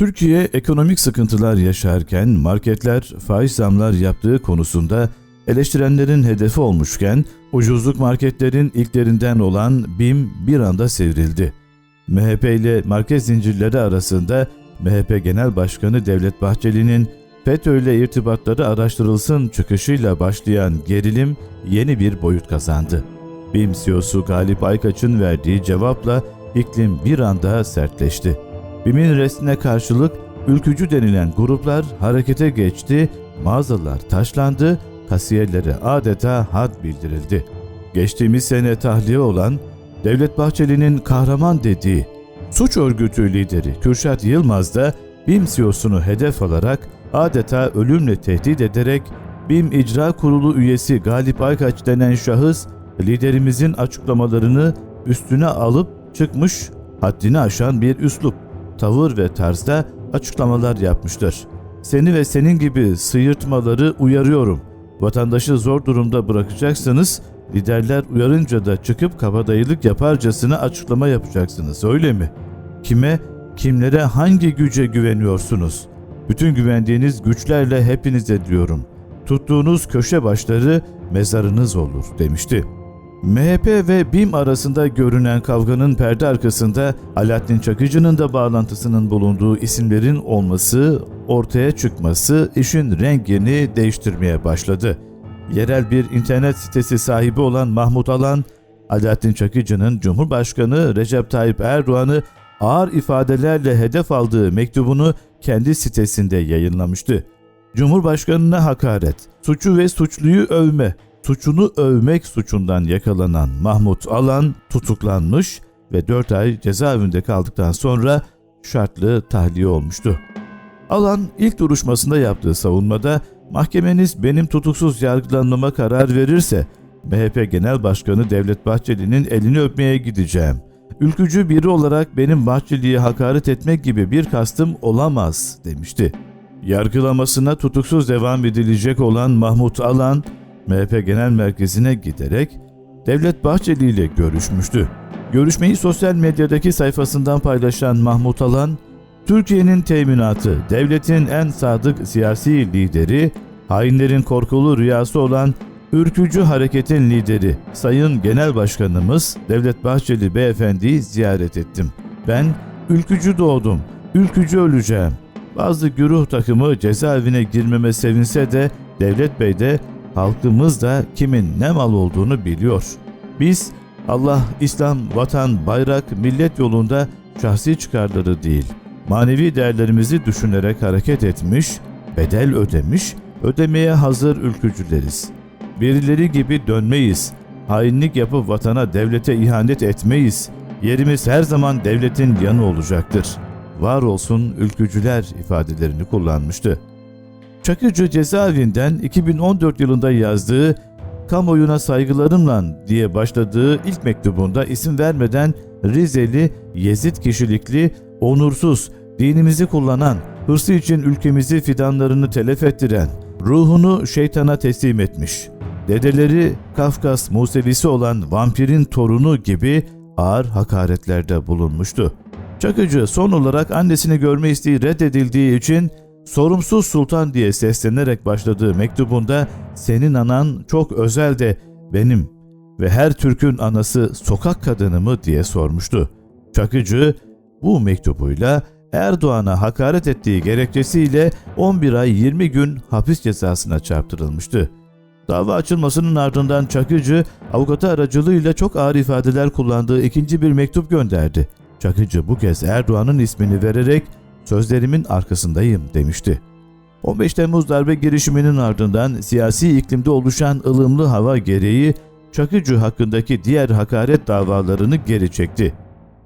Türkiye ekonomik sıkıntılar yaşarken marketler faiz zamlar yaptığı konusunda eleştirenlerin hedefi olmuşken ucuzluk marketlerin ilklerinden olan BİM bir anda sivrildi. MHP ile market zincirleri arasında MHP Genel Başkanı Devlet Bahçeli'nin FETÖ ile irtibatları araştırılsın çıkışıyla başlayan gerilim yeni bir boyut kazandı. BİM CEO'su Galip Aykaç'ın verdiği cevapla iklim bir anda sertleşti. BİM'in restine karşılık ülkücü denilen gruplar harekete geçti, mağazalar taşlandı, kasiyerlere adeta had bildirildi. Geçtiğimiz sene tahliye olan Devlet Bahçeli'nin kahraman dediği suç örgütü lideri Kürşat Yılmaz da BİM CEO'sunu hedef alarak adeta ölümle tehdit ederek BİM İcra Kurulu üyesi Galip Aykaç denen şahıs liderimizin açıklamalarını üstüne alıp çıkmış haddini aşan bir üslup, tavır ve tarzda açıklamalar yapmıştır. Seni ve senin gibi sıyırtmaları uyarıyorum. Vatandaşı zor durumda bırakacaksınız, liderler uyarınca da çıkıp kabadayılık yaparcasına açıklama yapacaksınız öyle mi? Kime, kimlere hangi güce güveniyorsunuz? Bütün güvendiğiniz güçlerle hepinize diyorum. Tuttuğunuz köşe başları mezarınız olur demişti. MHP ve BİM arasında görünen kavganın perde arkasında Alaaddin Çakıcı'nın da bağlantısının bulunduğu isimlerin olması, ortaya çıkması işin rengini değiştirmeye başladı. Yerel bir internet sitesi sahibi olan Mahmut Alan, Alaaddin Çakıcı'nın Cumhurbaşkanı Recep Tayyip Erdoğan'ı ağır ifadelerle hedef aldığı mektubunu kendi sitesinde yayınlamıştı. Cumhurbaşkanına hakaret, suçu ve suçluyu övme, suçunu övmek suçundan yakalanan Mahmut Alan tutuklanmış ve 4 ay cezaevinde kaldıktan sonra şartlı tahliye olmuştu. Alan ilk duruşmasında yaptığı savunmada mahkemeniz benim tutuksuz yargılanmama karar verirse MHP Genel Başkanı Devlet Bahçeli'nin elini öpmeye gideceğim. Ülkücü biri olarak benim Bahçeli'ye hakaret etmek gibi bir kastım olamaz demişti. Yargılamasına tutuksuz devam edilecek olan Mahmut Alan, MHP Genel Merkezi'ne giderek Devlet Bahçeli ile görüşmüştü. Görüşmeyi sosyal medyadaki sayfasından paylaşan Mahmut Alan, Türkiye'nin teminatı, devletin en sadık siyasi lideri, hainlerin korkulu rüyası olan Ürkücü Hareket'in lideri Sayın Genel Başkanımız Devlet Bahçeli Beyefendi'yi ziyaret ettim. Ben ülkücü doğdum, ülkücü öleceğim. Bazı güruh takımı cezaevine girmeme sevinse de Devlet Bey de halkımız da kimin ne mal olduğunu biliyor. Biz Allah, İslam, vatan, bayrak, millet yolunda şahsi çıkarları değil, manevi değerlerimizi düşünerek hareket etmiş, bedel ödemiş, ödemeye hazır ülkücüleriz. Birileri gibi dönmeyiz. Hainlik yapıp vatana, devlete ihanet etmeyiz. Yerimiz her zaman devletin yanı olacaktır. Var olsun ülkücüler ifadelerini kullanmıştı. Çakıcı cezaevinden 2014 yılında yazdığı kamuoyuna saygılarımla diye başladığı ilk mektubunda isim vermeden Rizeli, Yezid kişilikli, onursuz, dinimizi kullanan, hırsı için ülkemizi fidanlarını telef ettiren, ruhunu şeytana teslim etmiş. Dedeleri Kafkas Musevisi olan vampirin torunu gibi ağır hakaretlerde bulunmuştu. Çakıcı son olarak annesini görme isteği reddedildiği için sorumsuz sultan diye seslenerek başladığı mektubunda senin anan çok özel de benim ve her Türk'ün anası sokak kadını mı diye sormuştu. Çakıcı bu mektubuyla Erdoğan'a hakaret ettiği gerekçesiyle 11 ay 20 gün hapis cezasına çarptırılmıştı. Dava açılmasının ardından Çakıcı avukatı aracılığıyla çok ağır ifadeler kullandığı ikinci bir mektup gönderdi. Çakıcı bu kez Erdoğan'ın ismini vererek sözlerimin arkasındayım demişti. 15 Temmuz darbe girişiminin ardından siyasi iklimde oluşan ılımlı hava gereği Çakıcı hakkındaki diğer hakaret davalarını geri çekti.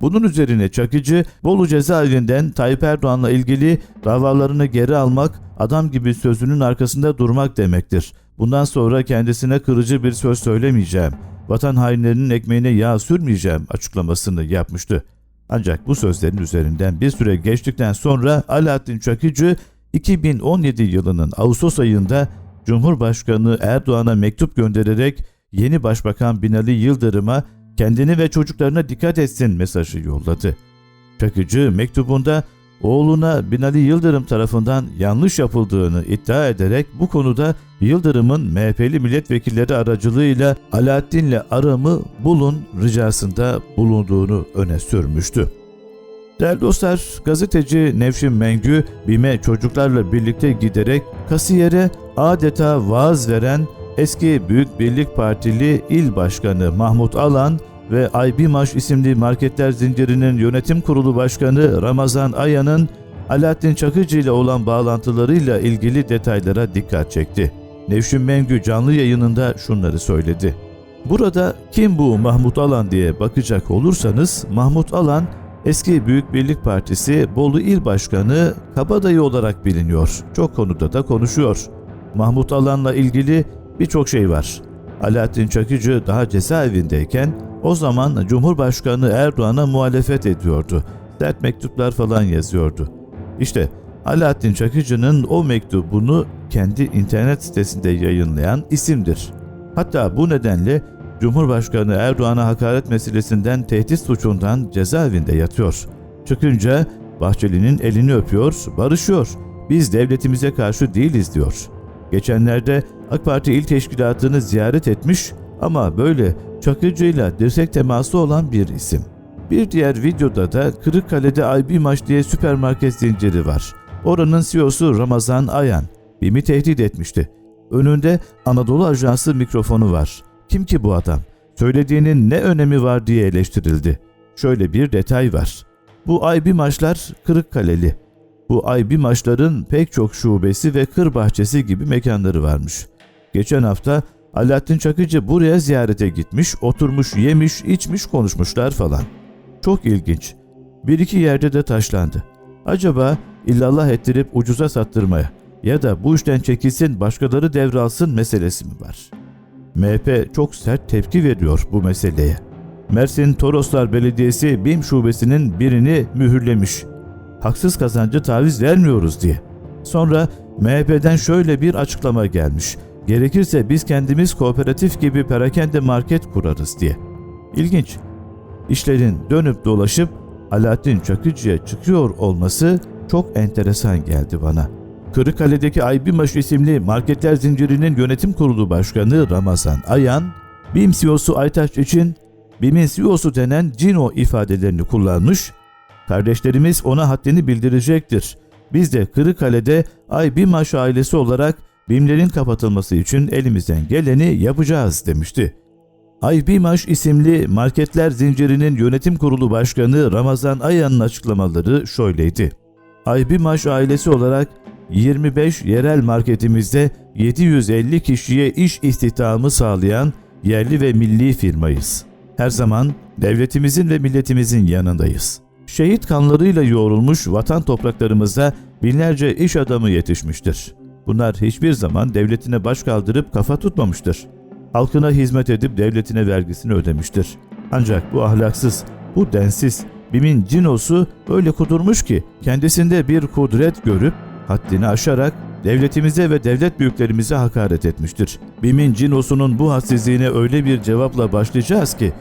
Bunun üzerine Çakıcı, Bolu cezaevinden Tayyip Erdoğan'la ilgili davalarını geri almak, adam gibi sözünün arkasında durmak demektir. Bundan sonra kendisine kırıcı bir söz söylemeyeceğim, vatan hainlerinin ekmeğine yağ sürmeyeceğim açıklamasını yapmıştı. Ancak bu sözlerin üzerinden bir süre geçtikten sonra Alaaddin Çakıcı 2017 yılının Ağustos ayında Cumhurbaşkanı Erdoğan'a mektup göndererek yeni Başbakan Binali Yıldırım'a kendini ve çocuklarına dikkat etsin mesajı yolladı. Çakıcı mektubunda oğluna Binali Yıldırım tarafından yanlış yapıldığını iddia ederek bu konuda Yıldırım'ın MHP'li milletvekilleri aracılığıyla Alaaddin'le aramı bulun ricasında bulunduğunu öne sürmüştü. Değerli dostlar, gazeteci Nevşin Mengü, BİM'e çocuklarla birlikte giderek kasiyere adeta vaaz veren eski Büyük Birlik Partili İl Başkanı Mahmut Alan ve Aybimaş isimli marketler zincirinin yönetim kurulu başkanı Ramazan Ayan'ın Alaaddin Çakıcı ile olan bağlantılarıyla ilgili detaylara dikkat çekti. Nevşin Mengü canlı yayınında şunları söyledi. Burada kim bu Mahmut Alan diye bakacak olursanız Mahmut Alan eski Büyük Birlik Partisi Bolu İl Başkanı Kabadayı olarak biliniyor. Çok konuda da konuşuyor. Mahmut Alan'la ilgili birçok şey var. Alaaddin Çakıcı daha cezaevindeyken o zaman Cumhurbaşkanı Erdoğan'a muhalefet ediyordu. Sert mektuplar falan yazıyordu. İşte Alaaddin Çakıcı'nın o mektubunu kendi internet sitesinde yayınlayan isimdir. Hatta bu nedenle Cumhurbaşkanı Erdoğan'a hakaret meselesinden tehdit suçundan cezaevinde yatıyor. Çıkınca Bahçeli'nin elini öpüyor, barışıyor. Biz devletimize karşı değiliz diyor. Geçenlerde AK Parti il teşkilatını ziyaret etmiş ama böyle Çakıcı'yla dirsek teması olan bir isim. Bir diğer videoda da Kırıkkale'de Aybimaş diye süpermarket zinciri var. Oranın CEO'su Ramazan Ayan. BİM'i tehdit etmişti. Önünde Anadolu Ajansı mikrofonu var. Kim ki bu adam? Söylediğinin ne önemi var diye eleştirildi. Şöyle bir detay var. Bu Aybimaşlar Kırıkkaleli. Bu Aybimaşların pek çok şubesi ve kır bahçesi gibi mekanları varmış. Geçen hafta Alaaddin Çakıcı buraya ziyarete gitmiş, oturmuş, yemiş, içmiş, konuşmuşlar falan. Çok ilginç. Bir iki yerde de taşlandı. Acaba illallah ettirip ucuza sattırmaya ya da bu işten çekilsin başkaları devralsın meselesi mi var? MHP çok sert tepki veriyor bu meseleye. Mersin Toroslar Belediyesi BİM şubesinin birini mühürlemiş. Haksız kazancı taviz vermiyoruz diye. Sonra MHP'den şöyle bir açıklama gelmiş. Gerekirse biz kendimiz kooperatif gibi perakende market kurarız diye. İlginç. İşlerin dönüp dolaşıp Alaaddin Çakıcı'ya çıkıyor olması çok enteresan geldi bana. Kırıkkale'deki Aybimaş isimli marketler zincirinin yönetim kurulu başkanı Ramazan Ayan, BİM CEO'su Aytaç için BİM'in CEO'su denen Cino ifadelerini kullanmış, kardeşlerimiz ona haddini bildirecektir. Biz de Kırıkkale'de Aybimaş ailesi olarak BİM'lerin kapatılması için elimizden geleni yapacağız demişti. Aybimaş isimli marketler zincirinin yönetim kurulu başkanı Ramazan Ayan'ın açıklamaları şöyleydi. Aybimaş ailesi olarak 25 yerel marketimizde 750 kişiye iş istihdamı sağlayan yerli ve milli firmayız. Her zaman devletimizin ve milletimizin yanındayız. Şehit kanlarıyla yoğrulmuş vatan topraklarımızda binlerce iş adamı yetişmiştir. Bunlar hiçbir zaman devletine baş kaldırıp kafa tutmamıştır. Halkına hizmet edip devletine vergisini ödemiştir. Ancak bu ahlaksız, bu densiz, BİM'in cinosu öyle kudurmuş ki kendisinde bir kudret görüp haddini aşarak devletimize ve devlet büyüklerimize hakaret etmiştir. BİM'in cinosunun bu hadsizliğine öyle bir cevapla başlayacağız ki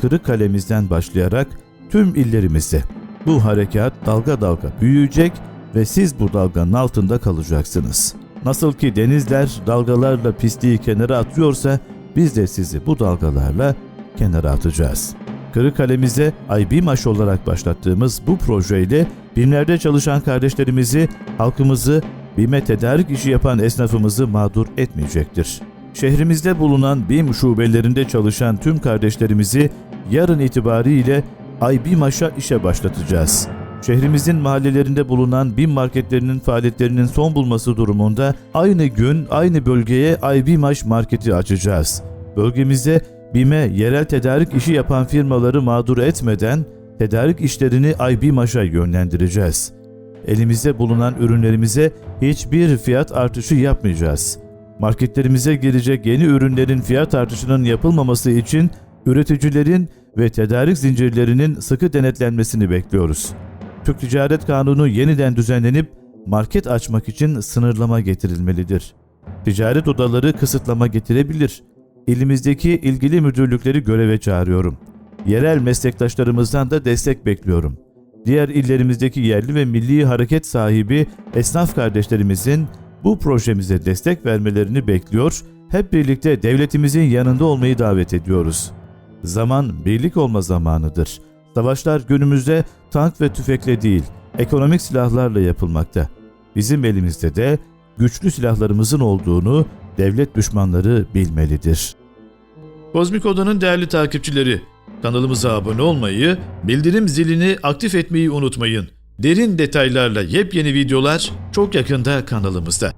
Kırıkkale'mizden başlayarak tüm illerimizde bu harekat dalga dalga büyüyecek ve siz bu dalganın altında kalacaksınız. Nasıl ki denizler dalgalarla pisliği kenara atıyorsa biz de sizi bu dalgalarla kenara atacağız. Kırıkkale'mize IBİMAŞ olarak başlattığımız bu projeyle BİM'lerde çalışan kardeşlerimizi, halkımızı, BİM'e tedarik işi yapan esnafımızı mağdur etmeyecektir. Şehrimizde bulunan BİM şubelerinde çalışan tüm kardeşlerimizi yarın itibariyle IBİMAŞ'a işe başlatacağız. Şehrimizin mahallelerinde bulunan BİM marketlerinin faaliyetlerinin son bulması durumunda aynı gün aynı bölgeye IBİMAŞ marketi açacağız. Bölgemizde BİM'e yerel tedarik işi yapan firmaları mağdur etmeden tedarik işlerini IBİMAŞ'a yönlendireceğiz. Elimizde bulunan ürünlerimize hiçbir fiyat artışı yapmayacağız. Marketlerimize girecek yeni ürünlerin fiyat artışının yapılmaması için üreticilerin ve tedarik zincirlerinin sıkı denetlenmesini bekliyoruz. Türk Ticaret Kanunu yeniden düzenlenip market açmak için sınırlama getirilmelidir. Ticaret odaları kısıtlama getirebilir. İlimizdeki ilgili müdürlükleri göreve çağırıyorum. Yerel meslektaşlarımızdan da destek bekliyorum. diğer illerimizdeki yerli ve milli hareket sahibi esnaf kardeşlerimizin bu projemize destek vermelerini bekliyor, hep birlikte devletimizin yanında olmayı davet ediyoruz. Zaman birlik olma zamanıdır. Savaşlar günümüzde tank ve tüfekle değil, ekonomik silahlarla yapılmakta. Bizim elimizde de güçlü silahlarımızın olduğunu devlet düşmanları bilmelidir. Kozmik Oda'nın değerli takipçileri, kanalımıza abone olmayı, bildirim zilini aktif etmeyi unutmayın. Derin detaylarla yepyeni videolar çok yakında kanalımızda.